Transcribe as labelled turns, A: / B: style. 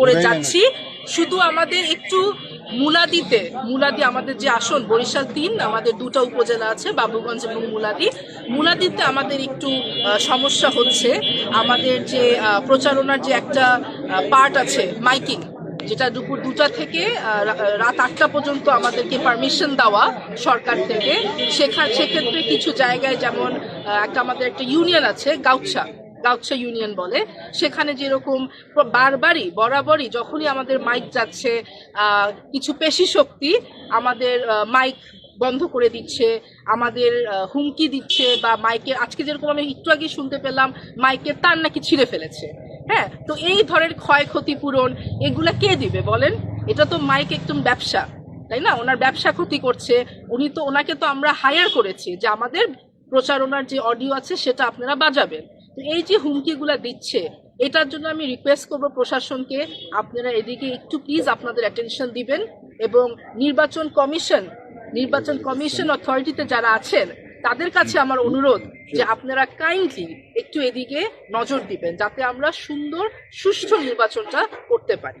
A: করে যাচ্ছি। শুধু আমাদের একটু মুলাদিতে মুলাদি আমাদের যে আসন বরিশাল তিন আমাদের দুটা উপজেলা আছে বাবুগঞ্জ এবং মুলাদি। মুলাদিতে আমাদের একটু সমস্যা হচ্ছে আমাদের যে প্রচারণার যে একটা পার্ট আছে মাইকিং যেটা দুপুর দুটা থেকে রাত আটটা পর্যন্ত আমাদেরকে পারমিশন দেওয়া সরকার থেকে। সেখান সেক্ষেত্রে কিছু জায়গায় যেমন একটা আমাদের একটা ইউনিয়ন আছে গাউছা। গাউছা ইউনিয়ন বলে, সেখানে যেরকম বারবারই, বরাবরই যখনই আমাদের মাইক যাচ্ছে কিছু পেশি শক্তি আমাদের মাইক বন্ধ করে দিচ্ছে, আমাদের হুমকি দিচ্ছে বা মাইকের, আজকে যেরকম আমি একটু আগে শুনতে পেলাম, মাইকের তার নাকি ছিঁড়ে ফেলেছে। হ্যাঁ তো এই ধরনের ক্ষয়ক্ষতি পূরণ এগুলা কে দিবে বলেন? এটা তো মাইক একদম ব্যবসা, তাই না? ওনার ব্যবসা ক্ষতি করছে, উনি তো, ওনাকে তো আমরা হায়ার করেছি যে আমাদের প্রচারণার যে অডিও আছে, সেটা আপনারা বাজাবেন। এই যে হুমকিগুলো দিচ্ছে, এটার জন্য আমি রিকোয়েস্ট করব প্রশাসনকে, আপনারা এদিকে একটু প্লিজ আপনাদের অ্যাটেনশন দিবেন এবং নির্বাচন কমিশন নির্বাচন কমিশন অথরিটিতে যারা আছেন, তাদের কাছে আমার অনুরোধ যে আপনারা কাইন্ডলি একটু এদিকে নজর দিবেন, যাতে আমরা সুন্দর, সুষ্ঠু নির্বাচনটা করতে পারি।